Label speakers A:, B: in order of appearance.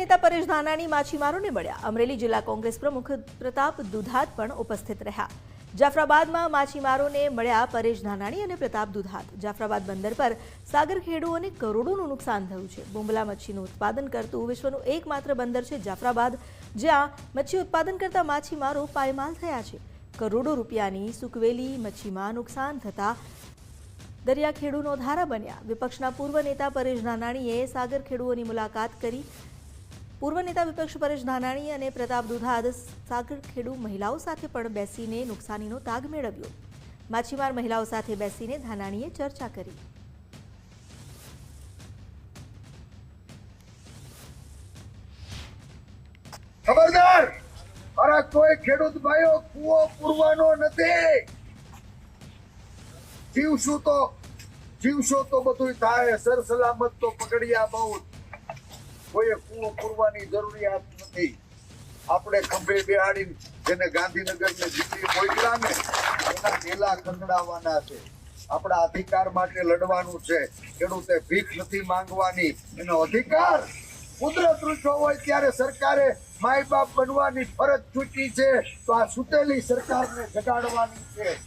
A: નેતા પરેશ ધાનાણી, માછીમારોને મળ્યા. અમરેલી જિલ્લા કોંગ્રેસ પ્રમુખ પ્રતાપ દુધાત પણ ઉપસ્થિત રહ્યા. જાફરાબાદમાં માછીમારોને મળ્યા પરેશ ધાનાણી અને પ્રતાપ દુધાત. જાફરાબાદ બંદર પર સાગર કરોડોનું નુકસાન થયું છે. બુંબલા મચ્છીનું ઉત્પાદન કરતું વિશ્વનું એકમાત્ર બંદર છે જાફરાબાદ, જ્યાં મચ્છી ઉત્પાદન કરતા માછીમારો પાયમાલ થયા છે. કરોડો રૂપિયાની સૂકવેલી મચ્છીમાં નુકસાન થતા દરિયા ખેડૂનો ધારા બન્યા. વિપક્ષના પૂર્વ નેતા પરેશ ધાનાણીએ સાગર ખેડૂઓની મુલાકાત કરી પૂર્વ નેતા વિપક્ષ પરેશ ધાનાણી અને પ્રતાપ દુધાદ સાગર મહિલાઓ સાથે પણ બેસીને નુકસાનીનો તાગ મેળવ્યો. માછીમાર મહિલાઓ સાથે બેસીને ધાનાણીએ ચર્ચા કરી.
B: ખબરદાર! મારા કોઈ ખેડૂત ભાઈઓ કુવો પૂરવાનો નથી. જીવશું તો, જીવશો તો બધું થાય, સર સલામત તો પકડ્યા બહુ કોઈએ કૂવો પૂરવાની જરૂરિયાત નથી. આપણે ખંભે બેહાડીને જેને ગાંધીનગર ને દિલ્હી મોકલા ને એના ગેલા ખંગડાવવાના છે. આપણા અધિકાર માટે લડવાનું છે. ખેડૂતે ભીખ નથી માંગવાની. એનો અધિકાર કુદરત રૂચો હોય ત્યારે સરકારે માય બાપ બનવાની ફરજ છૂટી છે. તો આ સુતેલી સરકારને જગાડવાની છે.